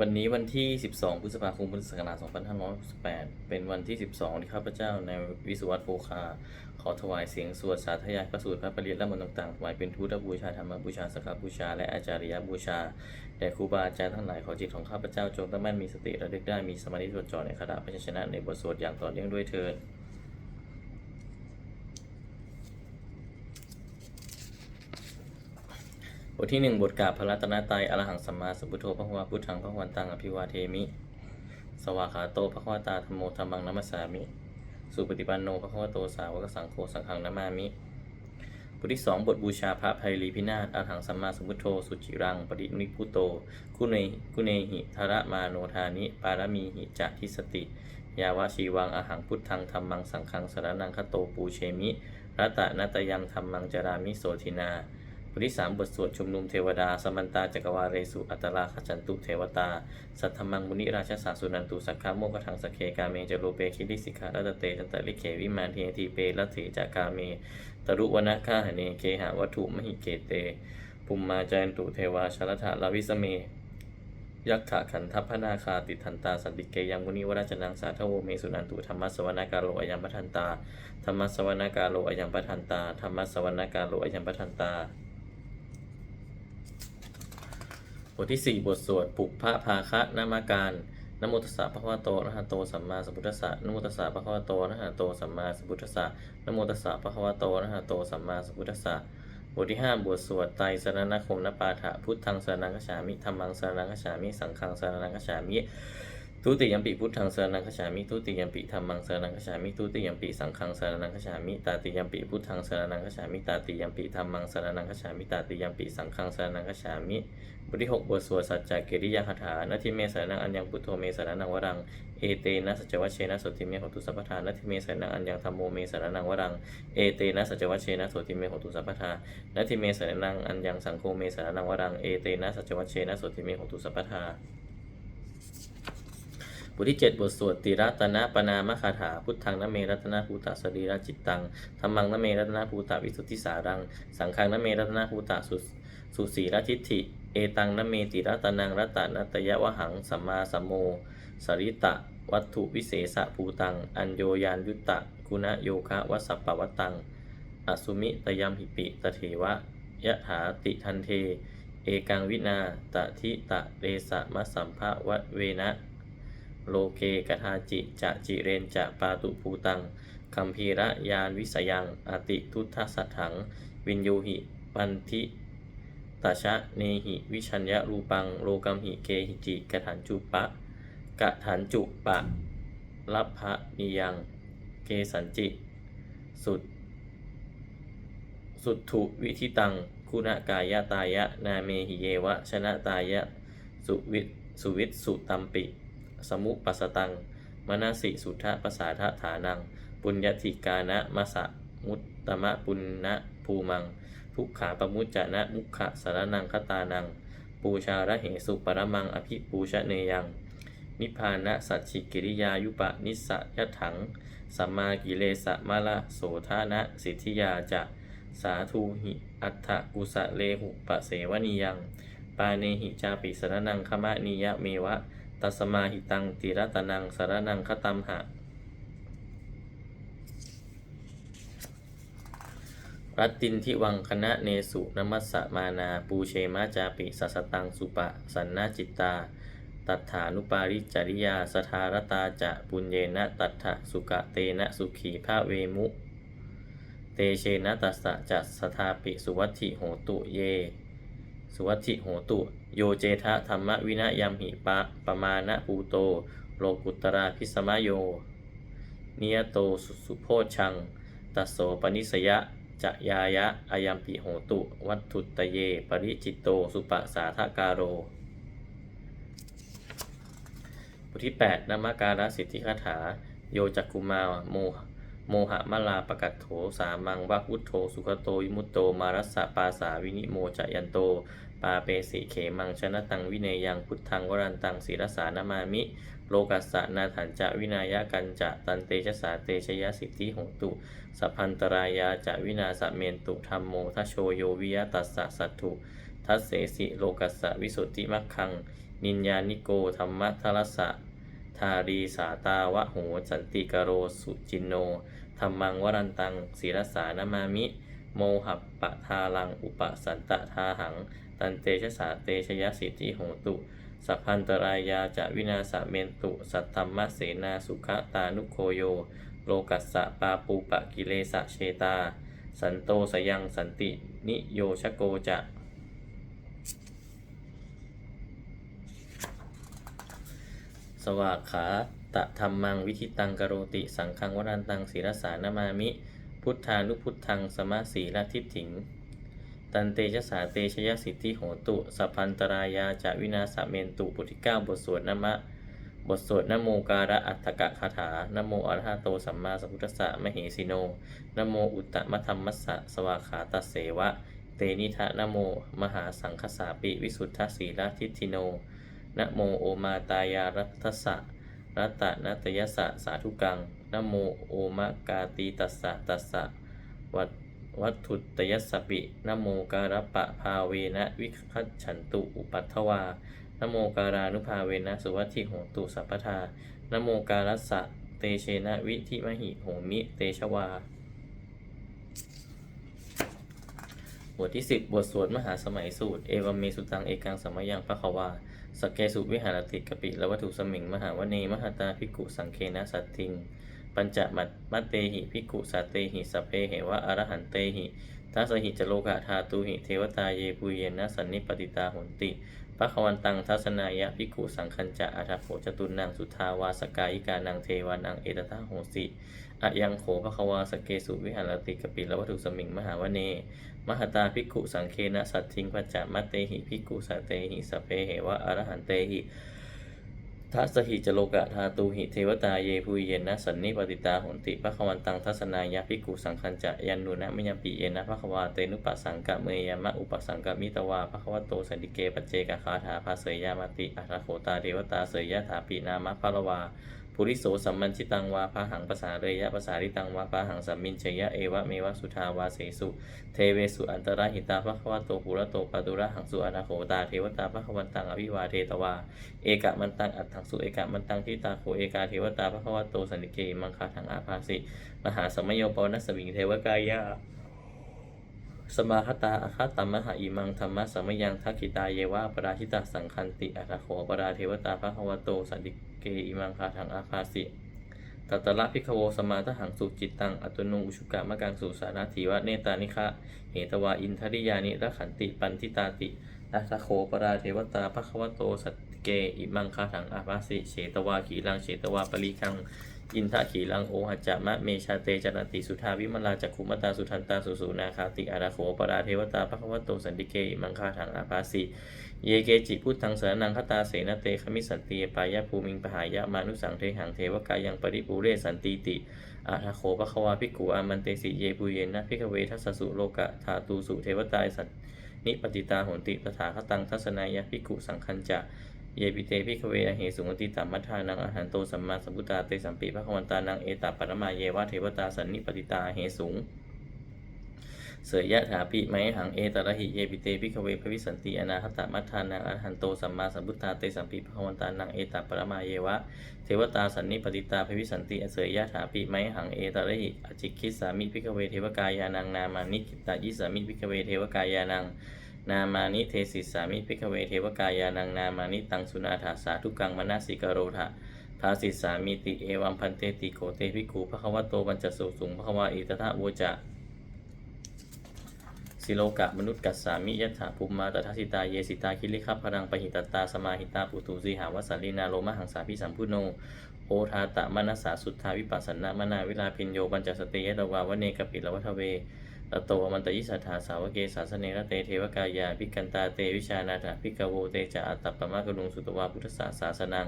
วันนี้วันที่ 12 พฤษภาคมพุทธศักราช2568 เป็นวันที่ 12 ที่ข้าพเจ้าในวิสุวัตโภคา ขอถวายเสียงสวดสาธยายพระสูตรพระปริยติและมนต์ต่างๆถวายเป็นทุตบูชาธรรมบูชาสักการบูชา และอาจาริยบูชา แด่ครูบาอาจารย์ทั้งหลายขอจิตของข้าพเจ้าจงตั้งมั่นมีสติระลึกได้มีสมาธิจดจ่อในคาถาพยัญชนะในบทสวดอย่างต่อเนื่องด้วยเถิด บทที่หนึ่งบทกาบพระรัตนตรัยอรหังสัมมาสัมพุทโธพระวาพุทธังพระวันตังอภิวาเทมิ สวากขาโตพระวตาธรรมโมธรรมังนัมสสามิ สุปฏิปันโนพระวโตสาวกสังโฆสังฆังนามามิ บทที่สองบทบูชาพระภัยรีพินาศอรหังสัมมาสัมพุทโธสุจิรังปรินิพุโตคุเนคุเนหิธระมาโนธานิ ปารมีหิจะทิสติ ยาวชีวังอหังพุทธังธรรมังสังฆังสรนังคโตปูเชมิรัตนัตยังธรรมังจารามิโสทินา บทที่สามบทสวดชุมนุมเทวดา สมันตาจักรวาเรสุอัตตาขจันตุเทวตา สัทธมังมุนิราชสาสุนันตุสักขาโมกทังสเคกาเมจโรเปคิริสิกขารัตเตจันตลิเขวิมานเททีเปรัตถิจากาเมตรุวนาคาหเนเคหาวัตถุมหิเกเตปุมมาจันตุเทวาชลถาลาวิสเมยักขะขันทัพนาคาติทันตาสันติเกยังมุนิวราชนังสาทโวเมสุนันตุธรรมสวนาการโลอายัมปทันตาธรรมสวนาการโลอายัมปทันตาธรรมสวนาการโลอายัมปทันตา บทที่ 4 บทสวดปุพพะภาคะนามาการนโมตัสสะภะคะวะโตอะหะโตสัมมาสัมพุทธัสสะนโมตัสสะภะคะวะโตอะหะโตสัมมาสัมพุทธัสสะนโมตัสสะภะคะวะโตอะหะโตสัมมาสัมพุทธัสสะบทที่ 5 บทสวดไตรสรณคมนปาฐะพุทธังสรณังคฉามิธัมมังสรณังคฉามิ สังฆังสรณังคฉามิทุติยมปิพุทธังสรณังคฉามิทุติยมปิธัมมังสรณังคฉามิทุติยมปิสังฆังสรณังคฉามิตาติยมปิพุทธังสรณังคฉามิตาติยมปิธัมมังสรณังคฉามิตาติยมปิสังฆังสรณังคฉามิ บทที่6บทสวดสัจจกิริยาคาถานาทิเมสรณังอัญญังพุทโธเมสรณังวรัง เอเตนะสัจวัชเชนะโสติเมโหตุสัพพทานาทิเมสรณังอัญญังธัมโมเมสรณังวรัง เอเตนะสัจวัชเชนะโสติเมโหตุสัพพทานาทิเมสรณังอัญญังสังโฆเมสรณังวรัง เอเตนะสัจวัชเชนะโสติเมโหตุสัพพทาบทที่7บทสวดติรัตนะปนามคาถา พุทธังนเมรัตนาภูตะสรีระจิตตังธรรมังนเมรัตนาภูตะวิสุทธิสารัง สังฆังนเมรัตนาภูตะสุสุสีรทิฏฐิ เอตังนเมติรัตนังรัตนัตยะวหังสัมมาสัมโมสริตะ วัตถุวิเศษภูตัง อัญโยยานยุตตะกุณโยคะวัสปปวัตตัง อสุมิตยัมหิปิตเถวะยะถาติทันเท เอกังวินาตทิตะเรสะมะสัมภะวะเวนะ โลเกกทาจิจะจิเรนจะปาตุภูตังคัมภีระยานวิสยังอติทุทธสัทถัง วินโยหิปันทิ ตชะเนหิวิชัญญรูปังโลกัมหิเกหิจิกถันจุปะกะถันจุปะลัพพะนิยัง เกสันจิ สุด สุดถุวิธิตัง คุณากายตายะ นาเมหิเยวะ ชนะตายะ สุวิทสุวิทสุตัมปิ สมุปัสตัง มนาสิสุทธปสาทฐานัง ปุญญติกานะมะสะมุตตมะปุณณภูมัง ทุกขาปมุจจะนะมุขะสารนังคตานัง ปูชาระเหสุปรมังอภิปูชเนยัง นิพพานะสัจฉิกิริยายุปะนิสสยถัง สัมมากิเลสะมะละโสธานะสิทธิยาจะสาธุหิอัฏฐกุสะเลหุปะเสวนิยัง ปาเนหิจาปิสารนังคมะนิยะเมวะ ตัสมาหิตังติรตนังสารนังคตัมหะ รัตตินทิวังคณะเนสุนมัสสะมานา ปูเชมาจาปิสัสตังสุปะ สันนาจิตตา ตัฏฐานุปาริจริยา สทารตาจะปุญเยนะตัฏฐสุกะเตนะสุขีภาเวมุ เตเชนะตัสสะจัสทาปิสุวัติโหตุเย สุวัติโหตุ โยเจทะธรรมวินะยัมหิปะปมาณปูโต โลกุตราพิสมโย เนิยโตสุสุโพชัง ตัสโสปนิสยะ จะยายะอายัมปิโหตุ วัตถุตเย ปริจิตโต สุปสาทกาโรบทที่8นามการสิทธิคาถา โยจักกุมาโมโมหะมลาปกัตโถสามังวัพุทโธ สุขโต ยมุตโต มารัสสะปาสาวินิโมจะยันโต ปาเปสิเขมังชนะตังวิเนยังพุทธังวรันตังศิรสานามามิ โลกัสสะนาถันจะวินายะกันจะตันเตชะสาเตชยสิทธิหงตุสัพพันตรายาจะวินาสเมนตุธรรมโมทโชโยวิยตัสสะสัตถุทัสเสสิโลกัสสะวิสุทธิมัคคัง นินยานิโกธรรมทรสสะทารีสาตาวะโหสันติกโรสุจินโนธรรมังวรันตังศีรสานามามิ โมหัปปะทาลังอุปสันตะทาหัง ตันเตชะสาเตชยสิทธิโหตุ สัพพันตรายาจะวินาสเมนตุ สัทธรรมเสนาสุขตานุโคโย โลกัสสะปาปูปะกิเลสะเชตา สันโตสยังสันตินิโยชโกจะสวากขาตะธรรมังวิธิตังกโรติ สังฆังวรันตังศีรสานามามิ พุทธานุพุทธังสมาสีละทิฏฐิง ตันเตชะสาเตชยสิทธิโหตุสัพพันตรายาจะวินาสเมนตุบทที่เก้าบทสวดนมะ บทสวดนโมการะอัตถกะคาถานโมอรหะโตสัมมาสัมพุทธัสสะมเหสิโนนโมอุตตมธรรมัสสะสวาขาตเสวะ เตนิทะนโม มหาสังคสาปิวิสุทธสีลทิฏฐิโนนโมโอมาตายารัตสะรัตะนัตยสสะสาธุกังนโมโอมะกาตีตัสสะตัสสะวัต วัตถุตยสสปินโมการะปะภาเวนะวิคัจฉันตุอุปัตถวานโมการานุภาเวนะสุวัติโหตุสัพพทานโมการัสสะเตเชนะวิธิมหิโหมิเตชวาบทที่ 10 บทสวดมหาสมัยสูตร เอวเมสุตังเอกังสมยังพระควาสเกสุวิหารติกปิและวัตถุสมิง มหาวเนมหาตาภิกขุสังเคนะสัตติง ปัญจมัตมัตเตหิภิกขุสัตเตหิสพเพเหวะอรหันเตหิทัสหิจโลกะธาตุหิเทวตาเยปุเยนะสันนิปติตาหนติพระควันตังทัศนายะภิกขุสังคัญจะอัฏฐโขจตุนังสุทาวาสกายิกานังเทวานังเอตตาโหสิอะยังโขภควาสเกสุวิหารติกปิละวัตถุสมิงมหาวเน มหตาภิกขุสังเคนะสัตทิงปัจจะมัตเตหิภิกขุสัตเตหิสเพเหวะอรหันเตหิ ทัสหิจโลกะธาตูหิเทวตาเยภูเยนะสันนิปติตาหนติพระควันตังทัศนายะภิกุสังคัญจะยันนุนะมยมปิเยนะพระควาเตนุปสังกะเมยามะอุปสังกะมิตวาพระควโตสันติเกปัจเจกคาถาภาเสยยามติอัตโคตาเทวตาเสยยะถาปีนามะพะละวา ปุริโสสัมมันชิตังวาพาหังภาษาเรยะภาษาริตังวาพาหังสัมมินเชยะเอวะเมวะสุทาวาเสสุ เทเวสุอันตรหิตาภควโตปุระโตปะตุระหังสุอนาโขตาเทวตาภควันตังอภิวาเทตวา เอกะมันตังอัตถังสุเอกะมันตังทิตาโขเอกาเทวตาภควโตสันติเกมังคาถังอาภาสิมหาสมโยปนัสมิงเทวกายา สมาคตาอาคาตัมมหาอิมังธรรมะสัมยังทักขิตาเยวะปราชิตาสังคันติอัตถโขปราเทวตาภควโตสันติเกอิมังคาถังอาภาสิตัตละพิกโวสมาทหังสุจิตตังอัตโนุอุชุกะมะกังสุสานาทีวะเนตานิคะเหตวาอินทริยานิรัขันติปันทิตาติอัสสะโขปราเทวตาภควโตสัตเกอิมังคาถังอาภาสิเฉตวาขีลังเฉตวาปริคัง อินทะขีลังโอหัจจะมะเมชาเตจันติสุทาวิมลาจักขุมตาสุทันตาสุสุนาคาติอาราโขปราเทวตาภควโตสันติเกอิมังคาถังอาภาสิเยเกจิพุทธังสรนังคตาเสนเตขมิสันติปายะภูมิงปหายะมานุสังเทหังเทวกายังปริปูเรสันติติอาทาโขปะควาภิกขุอามันเตสิเยปุเยนะภิกเวทัสสสุโลกะธาตูสุเทวตายสันนิปติตาโหนติตถาคตังทัศนายะภิกขุสังคัญจะ เยปิเตภิกเวอเหสุงติตามัทธานังอาหารโตสัมมาสัมพุทธาเตสัมปิภควันตานังเอตาปรมาเยวะเทวตาสันนิปติตาเหสุงเสยยะถาปิไมหังเอตระหิเยปิเตพิกเวภวิสันติอนาคตมัทธานังอรหันโตสัมมาสัมพุทธาเตสัมปิภควันตานังเอตัปรมาเยวะ เทวตาสันนิปติตาภวิสันติเสยยะถาปิไมหังเอตระหิอจิคิสามิพิกเวเทวกายานังนามานิกิตายิสามิพิกเวเทวกายานัง นามานิเทสิสามิพิกเวเทวกายานังนามานิตังสุนาถาสาทุกังมนาสิกโรธาภาสิสามิติเอวัมพันเตติโกเตภิกขุภควโตบัญจสุสุงภควาอิตถะโวจะสิโลกะมนุษย์กัสสามิยะถาภูมิมาตถาสิตาเยสิตาคิริขับพรังปหิตตาสมาหิตาปุตุสีหาวัสสลีนาโลมหังสาพิสัมพุโนโอทาตะมนัสสาสุทธาวิปัสสนามนาวิลาพินโยบัญจสติยะตวาวเนกปิลวัทเว ตโตมันตยิสัทธาสาวเกสาสเนระเตเทวกายาภิกันตาเตวิชานาถาภิกโวเตจะอัตตปมะกรุงสุตวาพุทธศาสาสนัง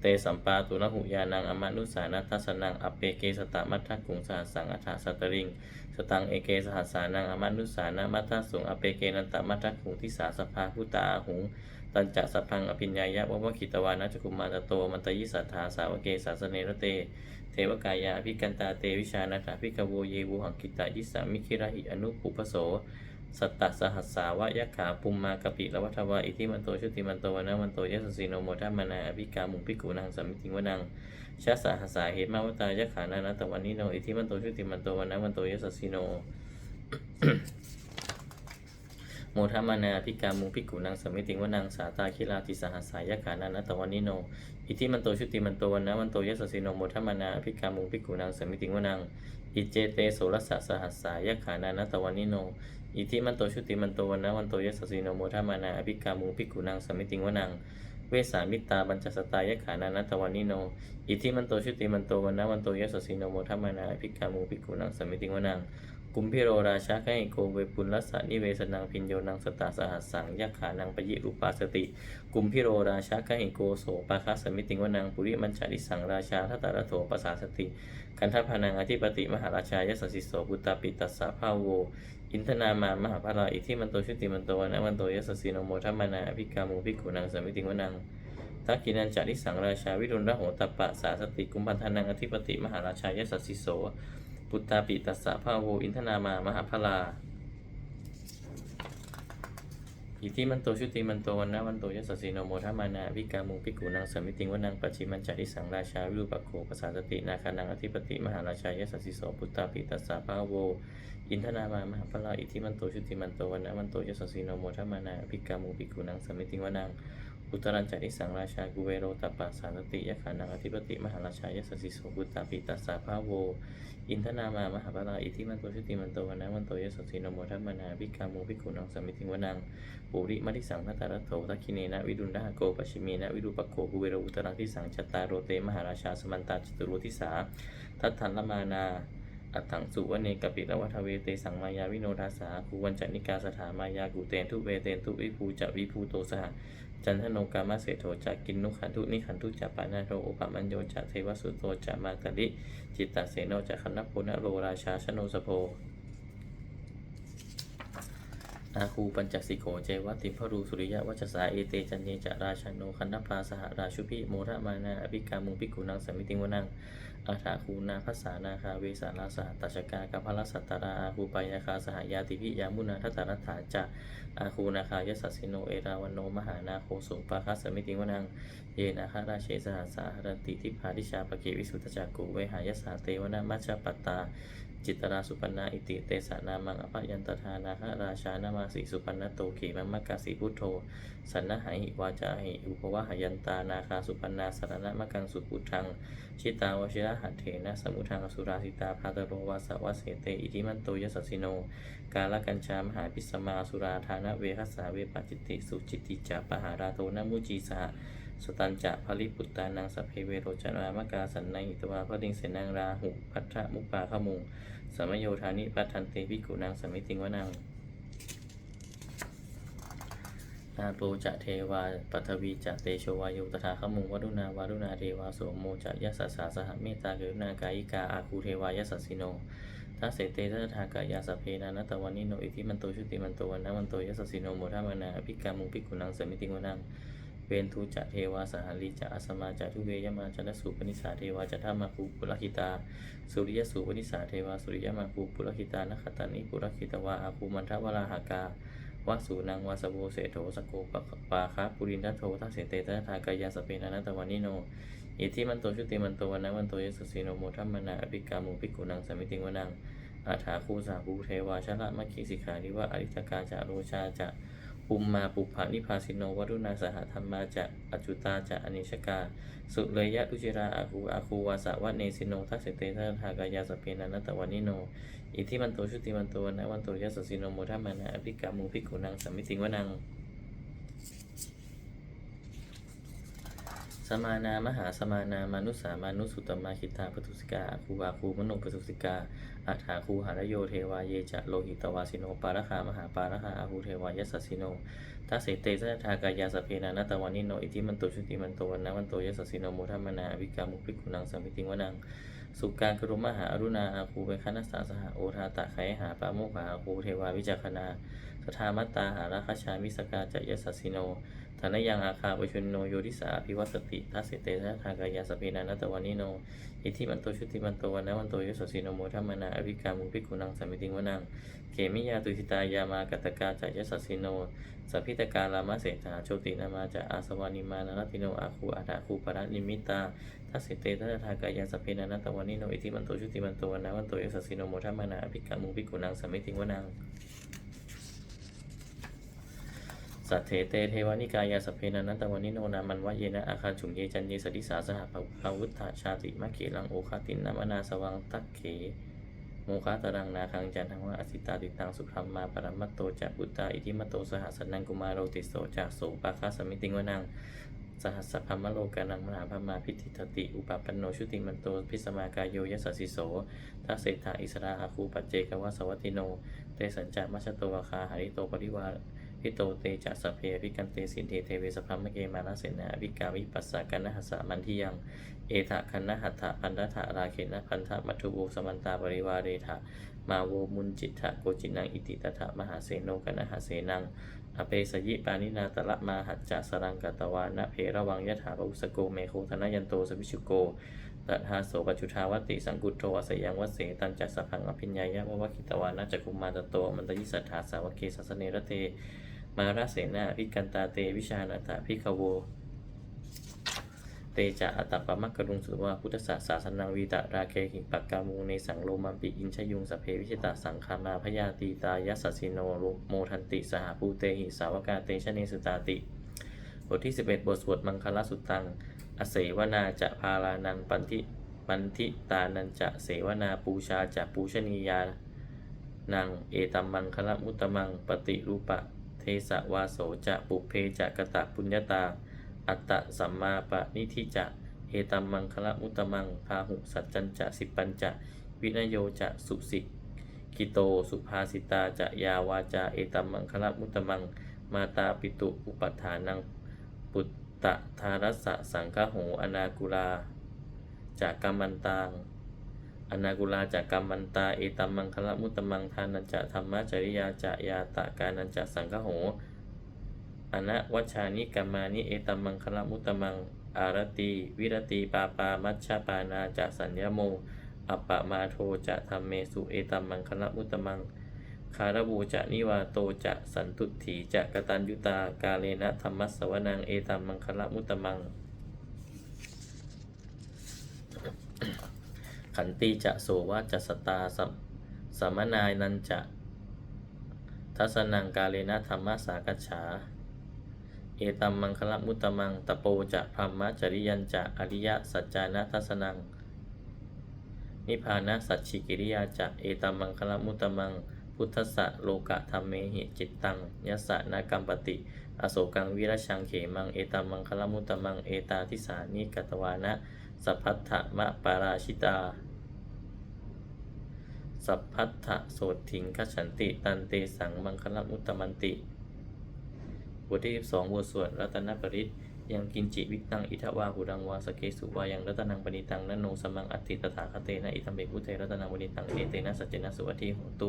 เตสัมปาตุนหุยานังอมานุสานัทสนังอเปเกสตะมัทธกุงสาสังอัฏฐสัตริง สตังเอเกสหัสสานังอมานุสานะมัทธสุงอเปเกนันตมัทธกุงทิสาสภาพุตาหุงตันจะสัพพังอภิญญายะวะวะคิตวานัจกุมาตโตมันตยิสัทธาสาวเกสาสเนระเต วกายาภิกันตาเตวิชานาถาภิกโวเยวูหังกิตายิสามิคิระหิอนุปุปโสสัตตสหัสสาวะยะขาปุมมากะปิละวัฏวาอิทิมันโตชุติมันโตวนะมันโตยะสสีโนโมทัมานาอภิกามุงพิกุนังสัมมิติงวนังชาสหัสสาเหตุมาวตายะขานานาตวันนิโนอิทิมันโตชุติมันโตวนะมันโตยะสสีโนโมทัมานาพิกามุงพิกุนังสมิติงวนังสาตาคิลาติสหัสสายขานานัตวันนิโน อิทิมันโตชุติมันโตวันนะวันโตยสสสิโนโมทัมมนาพิกามุพิกุนังสมิติงวนังอิเจเตโสรสะสหัสสายขานานัตวันิโนอิทิมันโตชุติมันโตวันนะวันโตยสสสิโนโมทัมมนาพิกามุพิกุนังสมิติงวนังเวสามิตาบัญจสตายขานานัตวันนิโน อิทิมันโตชุติมันโตวันนะวันโตยสสสิโนโมทัมมานาพิกามุพิกุนังสมิติงวนัง กุมพิโรราชาไกโกเวปุลลัสสนิเวสนังพินโยนังสตาสหัสสังยักขานังปยิรูปาสติ กุมพิโรราชาไกโกโสปาคาสมิติงวนังปุริมัญจาริสังราชาทัตตระโถปสาสติกันทัพพนังอธิปติมหาราชายสสสิโสบุตตาปิตัสสะภาโว อินทนามามหาภาราอิทิมันโตชุติมันโตวนะมันโตยสสสิโนโมทัมมานาอภิกามุภิกขุนังสมิติงวนังทักกินันจาริสังราชาวิรุณระโหตปะสาสติกุมพันธนังอธิปติมหาราชายสสสิโส ปุตตาปิตัสสะภาโวอินทนามามหาพลาอิทิมันโตชุติมันโตวันนะวันโตยสสสิโนโมทัมานาวิกามุงพิกุนังสมิติงวนังปัจฉิมันจาริสังราชาวิรูปักโขปสาสตินาคานังอธิปติมหาราชายสสสิโสปุตตาปิตัสสะภาโว อินทนามามหาพลาอิทิมันโตชุติมันโตวันนะวันโตยสสสิโนโมทัมานาวิกามุงพิกุนังสมิติงวนังอุตรัญจาริสังราชากุเวโรตปะสานติยะขานังอธิปติมหาราชายสสสิโสปุตตาปิตัสสะภาโว อินทนามามหาปลาอิทิมันโตชุติมันโตวันะมันโตยสสสิโนโมทัมมานาวิกามุพิกุนังสมิติงวนังปุริมติสังทัตตรโถทักขิเนนะวิดุณดาโกปชิเมนะวิรูปโคกุเวรอุตรังทิสังจัตตารโรเตมหาราชาสมันตาจตุโรทิสาทัตถันละมานาอัตถังสุวเนกปิละวัฏเวเตสังมายาวิโนทาสาคูวันจนิกาสถามายากุเตนทุเวเตนทุวิภูจะวิภูโตสห จันทโนกามาเสโทจะกินนุขันทุนิขันทุจะปานาโทโอปมัญโยจะเทวสุโตจะมาตลิจิตตเสโนจะคณปุณโรราชาชโนสโพอาคูปัญจสิโขเจวัติพรูสุริยะวัชสาเอเตจันเนจะราชาโนคันนปาสหราชุพิโมระมานาอภิกามุงพิกุนังสมิติงวนัง อาถาคูนาภาษานาคาเวสาราสาตัชกากัพพลสัตตาราอาคูปายาคาสหายาติพิยามุนาทัตตารัฐาจะอาคูนาคายสัสสิโนเอราวันโนมหานาโคสุปาคัสสมิติงวนังเยนาคาราเชสหัสสาหรติทิพาทิชาปเกวิสุทธจักกุเวหายสาเตวนามัชฌปตา จิตราสุปันนาอิติเตสานามังอภยันตทานาหราชานามาสีสุปันนโตขีมัมมะกาสีพุทโธ สันนหาหิวาจาหิอุปวะหยันตานาคาสุปันนาสารณะมะกังสุพุทัง ชิตาวชิระหัตเถนะสมุทังสุราสิตาภาตโรวาสวะเสเตอิทิมันโตยสัสสิโน กาลกัญชามหาพิสมาสุราธานะเวคัสสาเวปจิตติสุจิตติจาปหาราโตนมุจีสห สตันจะภริปุตตานังสัพเพเวโรจนามกาสันในหิตวาพระดิงเสนังราหุพัทธมุปาขมุงสมโยธานิปัฏทันเตวิกุนังสมิติงวนังนาโปจะเทวาปัทวีจะเตโชวายุตถาขมุงวรุณาวารุณาเทวาโสโมจะยัสสสาสหเมตตากรุณากายิกาอาคูเทวายัสสสิโนทัสเสเตทัทากายาสเพนานัตตวันนิโนอิทิมันโตชุติมันโตวันนะมันโตยัสสสิโนโมทัมานาอภิกามุงภิกุนังสมิติงวนัง เวนทุจะเทวาสหาลีจะอัสมาจะทุเวยมาจันสุปนิสาเทวาจะธรรมาภูปุรหิตา สุริยสุปนิสาเทวาสุริยมาภูปุรหิตานคตานิปุรหิตวาอาภูมันทวราหากาวาสูนังวาสโวเสโถสโกปะปาคาปุรินทโททัสเสเตทัทากายาสเปนานัตวันนิโนอิทิมันโตชุติมันโตวันนะวันโตยสุสีโนโมทัมมนาอภิกามุภิกขุนังสมิติงวนังอาถาคูสาภูเทวาชละมัคคิสิกขานิวะอริตกาจะโรชาจะ ปุมมาปุภานิพาสิโนวรุณาสหธรรมาจะอจุตาจะอนิชกา สุเลยะตุจิราอาคูอาคูวาสวะเนสิโนทัสเตเตทัหากายาสเปนานัตตวันิโน อิทิมันโตชุติมันโตนะวันโตยะสสิโนโมทัมมานะอภิกามุภิกขุนังสัมมิติงวนัง สมานามหาสมานามานุสามานุสุตมาคิตาปทุสิกาคูอาคูมโนปทุสิกาอาถาคูหารโยเทวาเยจะโลหิตวาสิโนปาระคามหาปาระคาอาคูเทวายัสสิโนทัสเสเตสะทากายาสเพนานัตวันนิโนอิทิมันโตชุติมันโตวันนะวันโตยัสสิโนโมทัมนาอวิกามุภิกขุนังสัมมิติงวนังสุการกรุมหาอรุณาอาคูเวคนัสสาสหโอทาตะไขหาปาโมกหาอาคูเทวาวิจักขณา ทามัตตาหาราคชามิสกาจยสัสสิโนธนยังอาคาปชุนโนโยติสาภิวัสติทัสสิเตนะทากายาสปินานัตวานิโนอิทธิมันโตชุติมันโตวันนะวันโตยสสิโนโมทัมมนาอภิกามุภิกขุนังสมมิติงวนังเขมิยาตุสิตายามากัตกาจายสัสสิโนสัพพิตกาลามะเสถาโชตินามาจะอาสวานิมานารติโนอาคูอาดาคูปะระนิมิตาทัสสิเตทัสทากายาสพเพนานัตวานิโนอิทธิมันโตชุติมันโตวันนะวันโตยสสิโนโมทัมมนาอภิกามุภิกขุนังสมมิติงวนัง สัทเถเตเทวานิกายาสเพนันตวานิโนนามันวะเยนะอาคาฉุงเยจันเยสดิสาสหภภาวุฒาชาติมะเขลังโอคาตินนามนาสวังตักเขโมคาตรังนาคังจันทังวะอสิตาติตังสุขรรมมาปรมัตโตจะบุตตาอิทิมัตโตสหัสนังกุมารโรติโสจะโสปาคาสมิติงวนังสหัสสะพัมมะโลกานังมหาพมาพิธิทติ อุปปันโนชุติมันโตพิสมากายโยยสสสิโสทัเศธาอิสราอาคูปัจเจกวะสวัตติโน เตสัญจามัชโตวาคาหาริโตปริวา พิโตเตจะสพเพวิกันเตสินเทเทเวสพัมมเกมานาเสนาวิกาวิปัสสะกันนหัสสะมันทิยัง เอถะคันนหัตถะพันธะราเขนะพันธะมัทุโวสมันตาปริวาเรถะมาโวมุนจิตถะโกจินังอิติตถะมหาเสโนกันนหาเสนังอเปสยิปานินาตละมาหัจจะสรังกตวานะเพระวังยะถาปอุสโกเมโคธนยันโตสวิชุโกตัทาโสปจุทาวติสังกุตโตอสยังวเสตันจัสสพังอภิญญายะวะวะคิตวานะจักุมาตโตมันตยิสัทธาสาวกเกสัสเนระเต มาราเสนาพิกันตาเตวิชานาตาพิคโว เตจะอัตตปมักกรุงสุวาพุทธศาสสานังวีตะราเคหิปักกามูในสังโลมัมปิอินชยุงสเพวิชิตาสังคามาพยาตีตายัสสสิโนโลโมทันติสหภูเตหิสาวกาเตชะเนสุตาติ บทที่ 11 บทสวดมังคลสุตัง อเสวนาจะพาลานังปันทิปันทิตานันจะเสวนาปูชาจะปูชนียานังเอตัมมังคละมุตตมังปฏิรูปะ สะวาโสจะปุเพจะกะตะปุญญาตา อัตตะสัมมาปะนิทิจะเอตัมมังคละมุตมังพาหุสัจจันจะสิปัญจะวินโยจะสุสิกิโตสุภาสิตาจะยาวาจาเอตัมมังคละมุตตมัง มาตาปิตุอุปัฏฐานังปุตตะทารัสสะสังฆโหอนากุลาจากกรรมันตัง อนากุลาจากกรรมันตา เอตัมมังคละมุตตมังทานันจะธรรมจริยาจะยาตะกานันจะสังฆโหอนะวัชานิกัมมานิเอตัมมังคละมุตตมัง อารตีวิรตีปาปามัชชาปานาจะสัญญโม อัปปะมาโทจะธรรมเมสุเอตัมมังคละมุตตมัง คารบูจะนิวาโตจะสันตุถีจะกตัญยุตากาเลนะธรรมัสสวนังเอตัมมังคละมุตตมัง ขันติจะโสวาจะสตาสัมสมนายนันจะ ทัสนังกาเลนะธรรมสากัจฉา เอตัมมังคละมุตตมังตะโปจะพรหมะจริยันจะอริยสัจจานะทัสนัง นิพพานะสัจฉิกิริยาจะเอตัมมังคละมุตตมัง พุทธะโลกะธรรมเมหิจิตตังยสะนากัมปติ อโศกังวิรชังเขมังเอตัมมังคละมุตตมังเอตาทิสานิกตวานะสัพพัทธะมะปาราชิตา สัพพัทธะโสถิงคฉันติ ตันเตสังมังคละมุตตมันติบทที่12บทสวดรัตนปริตยังกินจิวิตังอิทวาหุรังวาสเกสุวายังรัตนังปณิตังนันโนสมังอัติตถาคเตนะอิทัมเบพุเทรัตนังปณิตังเอเตนะสัจเจนะสุวัติโหตุ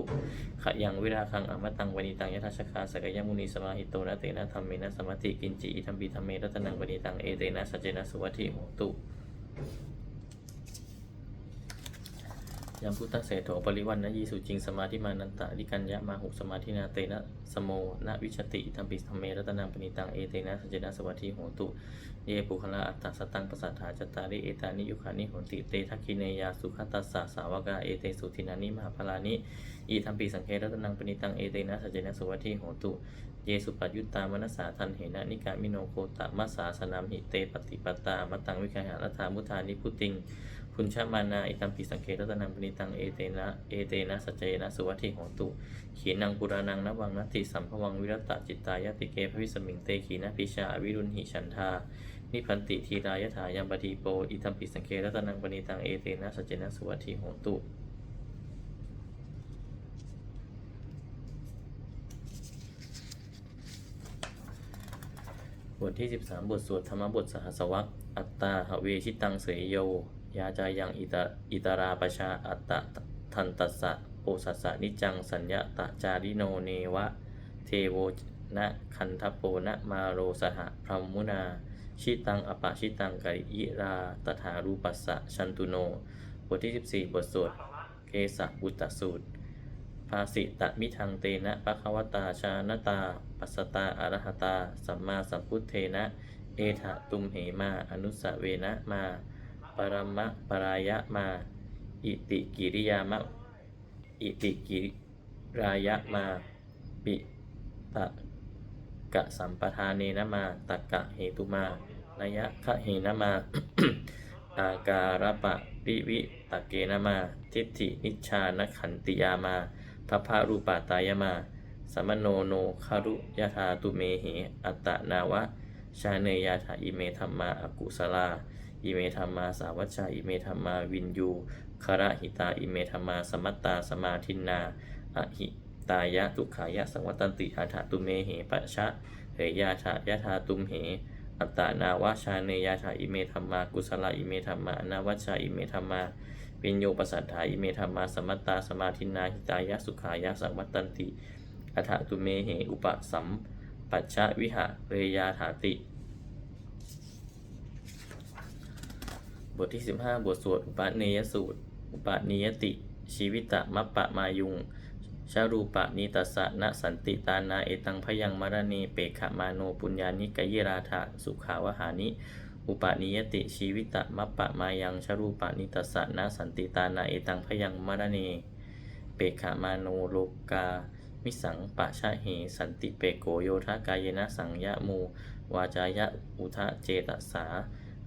ขะยังวิราคังอมตังปณิตังยทัชคาสกยมุนีสมาหิโตนะเตนะธรรมเมนะสมัติกินจิอิทัมปิธรรมเมรัตนังปณิตังเอเตนะสัจเจนะสุวัติโหตุ ยามพุทธเศรษโถปริวันนะยีสุจริงสมาธิมานันตะลิกัญญะมาหุสมาธินาเตนะสโมนะวิชติธรรมปิธรรมเมรัตนังปณิตังเอเตนะสัจนะสวัสดิโหตุเยปุคละอัตตสตังปสัทธาจตาริเอตานิยุคานิโหติเตทักขิเนยาสุขตัสสะสาวกาเอเตสุทินานิมหาพลานิอีธรรมปิสังเครัตนังปณิตังเอเตนะสัจนะสวัสดิโหตุเยสุปัจยุตตามนัสสาทันเหนะนิกามิโนโคตมัสสาสนามหิเตปฏิปตตามตังวิคหารัฐามุทานิพุติง พุญชมานาอิตัมปิสังเครัตนังปณิตังเอเตนะเอเตนะสัจเจนะสุวัติโหตุ ขีนังปุรานังนวังนัตติสัมภวังวิรตตจิตตายติเกภวิสมิงเตขีนะพิชาวิรุณหิฉันทานิพันติทีรายถายัมปทีโปอิตัมปิสังเครัตนังปณิตังเอเตนะสัจเจนะสุวัติโหตุบทที่ 13 บทสวดธรรมบทสหัสวรรคอัตตาหเวชิตังเสยโย ยาจายังอิตาอิตาราปชาอัตตะทันตัสสะโอสัสสะนิจังสัญญาตะจาริโนเนวะ เทโวนะคันทโปนะมาโรสหะพรหมุนา ชิตังอปะชิตังกริยิราตถารูปัสสะชันตุโน บทที่ 14 บทสวดเกสะบุตสูตร ภาสิตะมิทังเตนะปะคะวตาชานตา ปัสตาอรหตา สัมมาสัมพุทเทนะ เอถะตุมเหมา อนุสเวนะมา ปรมะปรายะมา อิติกิริยามะ อิติกิรายะมา ปิตะกะสัมปทานเนนะมาตักกะเหตุมานยะคะเหนะมา อาการปะริวิตะเกนะมา ทิฏฐินิชานขันติยามาพภารูปาตายมา สมโนโนคารุยธาตุเมเห อัตตนาวะ ชาเนยาถาอิเมธรรมาอกุสลา อิเมธรรมาสาวัชชาอิเมธรรมาวินยูคาระหิตาอิเมธรรมาสมัตตาสมาทินนาอหิตายะทุขายะสังวัตันติอาถาตุเมเหปะชะเหยยาถายะธาตุมเห อัตตานาวชาเนยาถาอิเมธรรมากุสลาอิเมธรรมานาวัชชาอิเมธรรมาวินโยปสัทธาอิเมธรรมาสมัตตาสมาทินนาหิตายะสุขายะสังวัตันติอัถาตุเมเหอุปสัมปัชชะวิหะเรยาถาติ บทที่ 15 บทสวดอุปเนยสูตร อุปนิยติ ชีวิตะมัปปะมายุง ชารูปะนิตัสสะนะสันติตานาเอตังพยังมรณีเปขมาโนปุญญานิกยิราธาสุขาวหานิ อุปนิยติชีวิตะมัปปะมายังชารูปะนิตัสสะนะสันติตานาเอตังพยังมรณีเปขมาโนโลกามิสังปะชะเหสันติเปโกโยทากายนะสังยะมูวาจายะอุทะเจตสา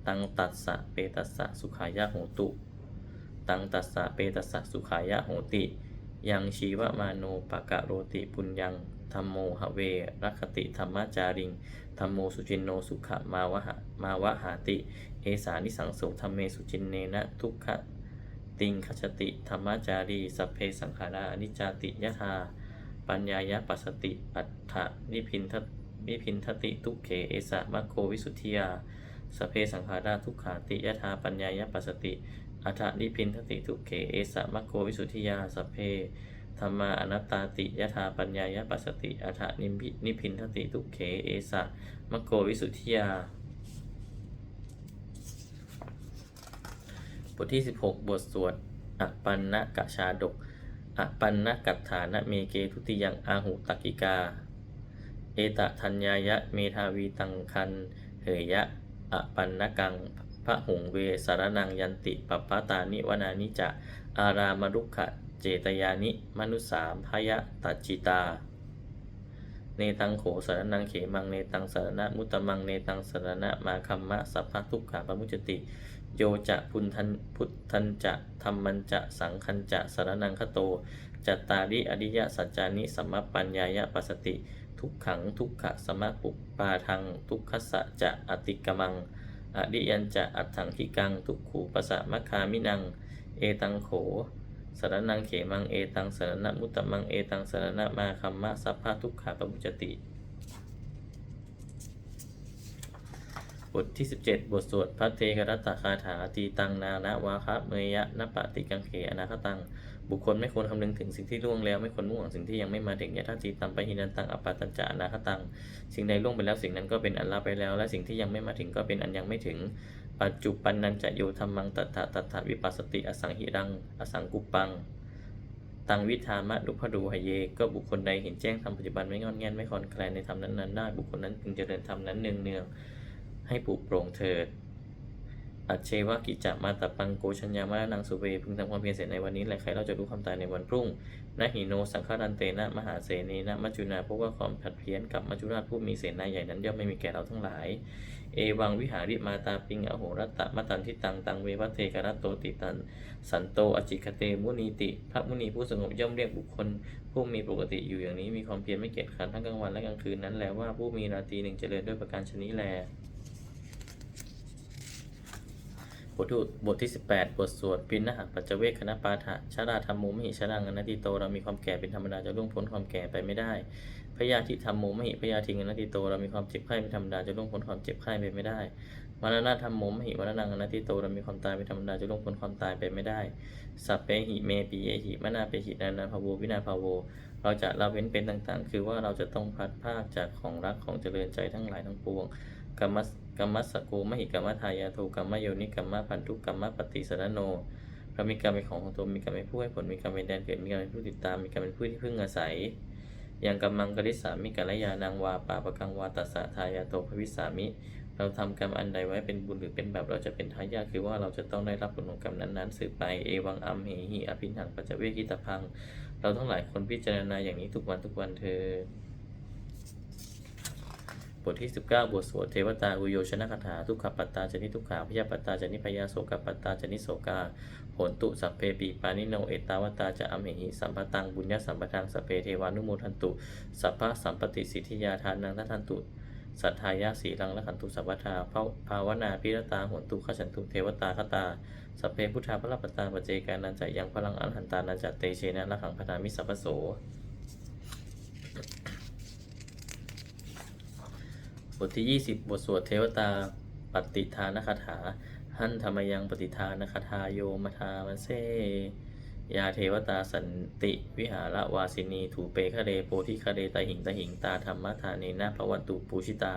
ตังตัสสะเปตัสสะสุขายะโหตุ ตังตัสสะเปตัสสะสุขายะโหติ ยังชีวมาโนปะกะโรติปุญญังธรรมโมหเวรัคติธรรมจาริงธรรมโมสุจินโนสุขมาวะหมาวะหาติ เอสานิสังโสธรรมเมสุจินเนนะทุกขะติงคชติธรรมจารีสัพเพสังขาราอนิจจาติยะธาปัญญายะปัสสติอัฏฐนิพินทนิพินทติทุกเขเอสะมะโควิสุทธิยา สเพสังขาราทุกขาติยถาปัญญายปัสสติ อัฏฐนิพินทติทุกเขเอสะมะโควิสุทธิยาสเพธรรมาอนัตตาติยถาปัญญายปัสสติอัฏฐนิพินิพินทติทุกเขเอสะมะโควิสุทธิยา บทที่ 16 บทสวดอปันนกชาดกอปันนกัตถานะเมเกทุติยังอาหุตักกิกา เอตทัญญายะเมทาวีตังคันเหยยะ อปันนกังพระหงเวสารนังยันติปปปาตานิวนานิจะ อารามรุขะเจตยานิ มนุสามพยะตัจจิตา เนตังโขสารนังเขมัง เนตังสารณะมุตมัง เนตังสารณะมาคัมมะสัพพะทุกขาปมุจติ โยจะพุนทันพุทธันจะธรรมันจะสังคันจะสารนังคโต จัตตาริอริยสัจจานิสัมมปัญญายะปัสสติ ทุกขังทุกขะสมะปุปปาทัง ทุกขสะจะอติกมังอริยันจะอัตถังคิกัง ทุกขูปสะมะคามินัง เอตังโขสารนังเขมังเอตังสารณะมุตตมังเอตังสารณะมาคัมมะสัพพะทุกขาปมุจจติ บทที่ 17 บทสวดพระเทกรัตตคาถาตีตังนานะวาคะเมยะนปะติกังเขอนาคตัง บุคคลไม่ควรคำนึงถึงสิ่งที่ล่วงแล้วไม่ควรมุ่งหวังสิ่งที่ยังไม่มาถึงยะทัตีตัมปะหินันตังอปปาตัญจะอนาคตัง สิ่งใดล่วงไปแล้วสิ่งนั้นก็เป็นอันลาไปแล้ว และสิ่งที่ยังไม่มาถึงก็เป็นอันยังไม่ถึง ปัจจุปันนันจะโยธรรมังตัทธะตัทธะวิปัสสติอสังหิรัง อสังกุปัง ตังวิธามะดุพดูหเย ก็บุคคลใดเห็นแจ้งทำปัจจุบันไม่งอนแงนไม่คลอนแคลนในธรรมนั้นๆได้บุคคลนั้นจึงเจริญธรรมนั้นเนืองๆให้ปลุกโปร่งเถิด อัจเชวะกิจจามาตปังโกชัญญามะนังสุเวพึงทำความเพียรเสร็จในวันนี้แหละใครเราจะรู้ความตายในวันพรุ่งนะหิโนสังฆรันเตนะมหาเสนีนะมัจจุนาเพราะว่าความผัดเพี้ยนกับมัจจุราชผู้มีเสนาใหญ่นั้นย่อมไม่มีแก่เราทั้งหลาย เอวังวิหาริมาตาปิงอโหรัตตะมตันทิตังตังเววัตเทกรัตโตติตัน สันโตอจิคเตมุนีติ พระมุนีผู้สงบย่อมเรียกบุคคล ผู้มีปกติอยู่อย่างนี้มีความเพียรไม่เกียจคร้านทั้งกลางวันและกลางคืนนั้นแลว่าผู้มีราตรีหนึ่งเจริญด้วยประการชนี้แล บ ทที่บทที่ 18 บทสวดปินนหักปัจเจเวคคณะปาฐะชาราธรรมโมหิชรังอนัตติโตเรามีความแก่เป็นธรรมดาจะล่วงพ้นความแก่ไปไม่ได้พยาธิธรรมโมหิพยาธิงอนัตติโตเรามีความเจ็บไข้เป็นธรรมดาจะล่วงพ้นความเจ็บไข้ไปไม่ได้มรณะธรรมโมมหิมรณังอนัตติโตเรามีความตายเป็นธรรมดาจะล่วงพ้นความตายไปไม่ได้ สัพเพหิเมปิเยหิมนาเปหินานาภโววินาภโว เราจะละเว้นเป็นต่างๆ คือว่าเราจะต้องพัดภาคจากของรักของเจริญใจทั้งหลายทั้งปวงกรรมส รรมสสโกมหิกรรมทายาโทกรรมโยนิกรรมพันธุกรรมปฏิสนโนเรามีกรรมเป็นของของตนมีกรรมเป็นผู้ให้ผลมีกรรมเป็นแดนเกิดมีกรรมเป็นผู้ติดตามมีกรรมเป็นผู้ที่พึ่งอาศัยอย่างกรรมังกริสามิกัลยานางวาปาปะกังวาตัสสะทายาโตภวิสามิ เราทำกรรมอันใดไว้เป็นบุญหรือเป็นแบบเราจะเป็นทายาทคือว่าเราจะต้องได้รับผลของกรรมนั้นๆสืบไปเอวังอัมเหหิอภินังปัจจเวกิตพัง เราทั้งหลายคนพิจารณาอย่างนี้ทุกวันทุกวันเธอ บทที่ 19 บทสวดเทวตาอุโยชนะคาถาทุกขปัตตาจนิทุกขาพยาปัตตาจนิพยาโสกปัตตาจนิโสกาโหนตุสัพเพปีปานิโนเอตาวตาจะอเมหิสัมปตังบุญญาสัมปทางสพเพเทวานุโมทันตุสัพพะสัมปติสิทธิยาทานังทัทันตุสัทธายาสีรังละขันตุสัพพทาภาภาวนาพิรตาหนตุขฉันตุเทวตาคตาสัพเพพุทธาพระปตตาปเจกานันจะยังพลังอันหันตานันจะเตเชนะละขังพนามิสัพพโส ทที่ 20 บทสวดเทวตาปฏิทานคาถา หันธรรมยังปฏิทานคาถาโยมทามันเซยาเทวตาสันติวิหารวาสินีถูเปคะเรโพธิคะเรตาหิงตาหิงตาธรรมทานีนาภวันตุปูชิตา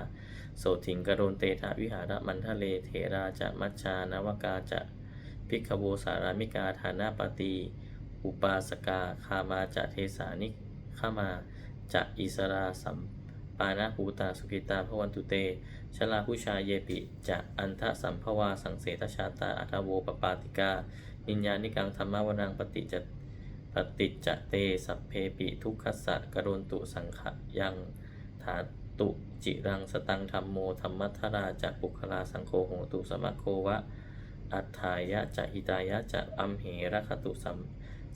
โสถิงกโรนเตทะวิหารมันทะเลเถราจะมัชชานวกาจะพิกขโวสารามิกาฐานาปตีอุปาสกาคามาจะเทสานิขามาจะอิสราสัม ปานาภูตาสุขิตาพวันตุเต ชลาผู้ชายเยปิ จะอันทะสัมภวาสังเสทชาตาอัทโวปปาติกา นิญญานิกังธรรมวนังปฏิจจปฏิจจเต สัพเพปิ ทุกขสสะกรุณตุสังขยังถาตุจิรังสตังธรรมโมธรรมัทราจะปุคลาสังโฆโหตุสมะโควะ อัฏฐายะจะหิตายะจะอัมเหระคตุสัม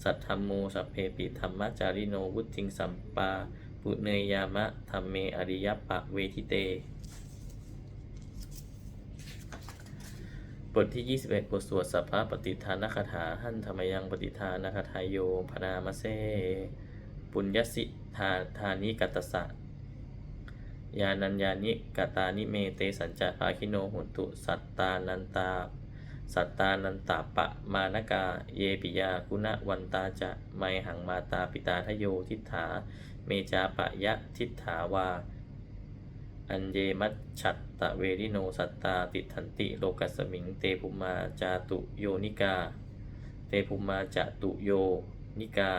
สัทธรรมโมสัพเพปิธรรมจาริโนวุติงสัมปาุเนยยามะธรรมเมอริยปะเวทิเต บทที่ 21 บทสวดสัพพะปฏิทานคาถาหันธรรมยังปฏิทานคาถายโยพนามเซ ปุญญสิทาธานิกัตสะยานัญญานิกตานิเมเตสัญจภาคิโนหุตุ สัตตานันตา สัตตานันตาปะมานกา เยปิยากุณวันตาจะไมหังมาตาปิตาทโยทิฏฐา เมจาปะยะทิฏฐาวา อัญเยมัชฉัตตะเวริโนสัตตาติทันติโลกัสมิง เตภุมาจาตุโยนิกา เตภุมาจาตุโยนิกา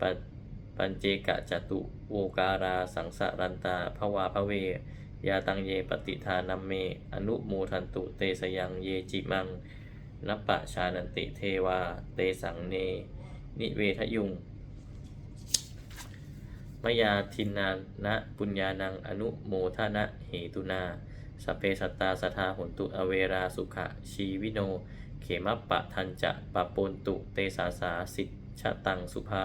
ปปัญเจกะจตุโวการาสังสารันตาภวาภเวยาตังเยปฏิทานัมเม อนุโมทันตุเตสยังเยจิมังนัปปะชานันติเทวา เตสังเน นิเวทยุง มยาทินานะปุญญานังอนุโมทนะเหตุนาสเพสัตตาสทาหนตุอเวราสุขะชีวิโน เขมปะทันจะปะปนตุเตสาสาสิชะตังสุภา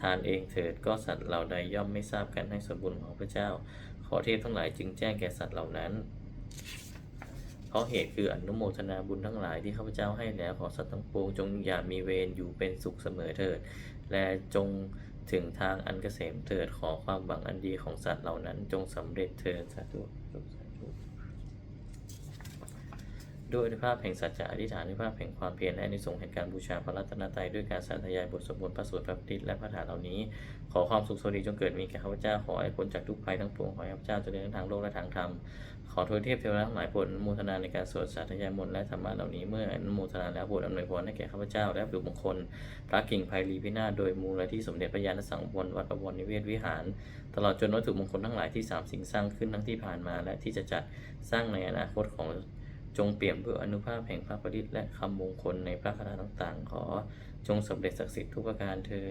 ทานเองเถิดก็สัตว์เหล่าใดย่อมไม่ทราบการให้ส่วนบุญของพระเจ้า ขอเทพทั้งหลายจึงแจ้งแก่สัตว์เหล่านั้น เพราะเหตุคืออนุโมทนาบุญทั้งหลายที่ข้าพเจ้าให้แล้วขอสัตว์ทั้งปวงจงอย่ามีเวรอยู่เป็นสุขเสมอเถิด และจงถึงทางอันเกษมเถิดขอความหวังอันดีของสัตว์เหล่านั้นจงสำเร็จเถิดสาธุสาธุ ด้วยภาพแห่งสัจจะอธิษฐานด้วยภาพแห่งความเพียรและในสงแห่งการบูชาพระรัตนตรัยด้วยการสาธยายบทสวดมนต์พระสวดพระปฏิและพระถาเหล่านี้ ขอความสุขสวัสดีจงเกิดมีแก่ข้าพเจ้าขอให้พ้นจากทุกภัยทั้งปวงขอให้ข้าพเจ้าเจริญทั้งทางโลกและทางธรรมขอโทษเทพเทวดาทั้งหลายโปรดอนุทนาในการสวดสาธยายมนต์และธรรมะเหล่านี้เมื่ออนุโมทนาแล้วโปรดอำนวยพรให้แก่ข้าพเจ้าและบุตรมงคล พระกิ่งไพรีพินาศโดยมูลที่สมเด็จพระญาณสังวรวัดประวรนิเวศวิหาร ตลอดจนวัตถุมงคลทั้งหลายที่สามสิ่งสร้างขึ้นทั้งที่ผ่านมาและที่จะจัดสร้างในอนาคตของ จงเปี่ยมด้วยอนุภาพแห่งพระประดิษฐ์และคำมงคลในพระคาถาต่างๆ ขอจงสำเร็จศักดิ์สิทธิ์ทุกประการเธอ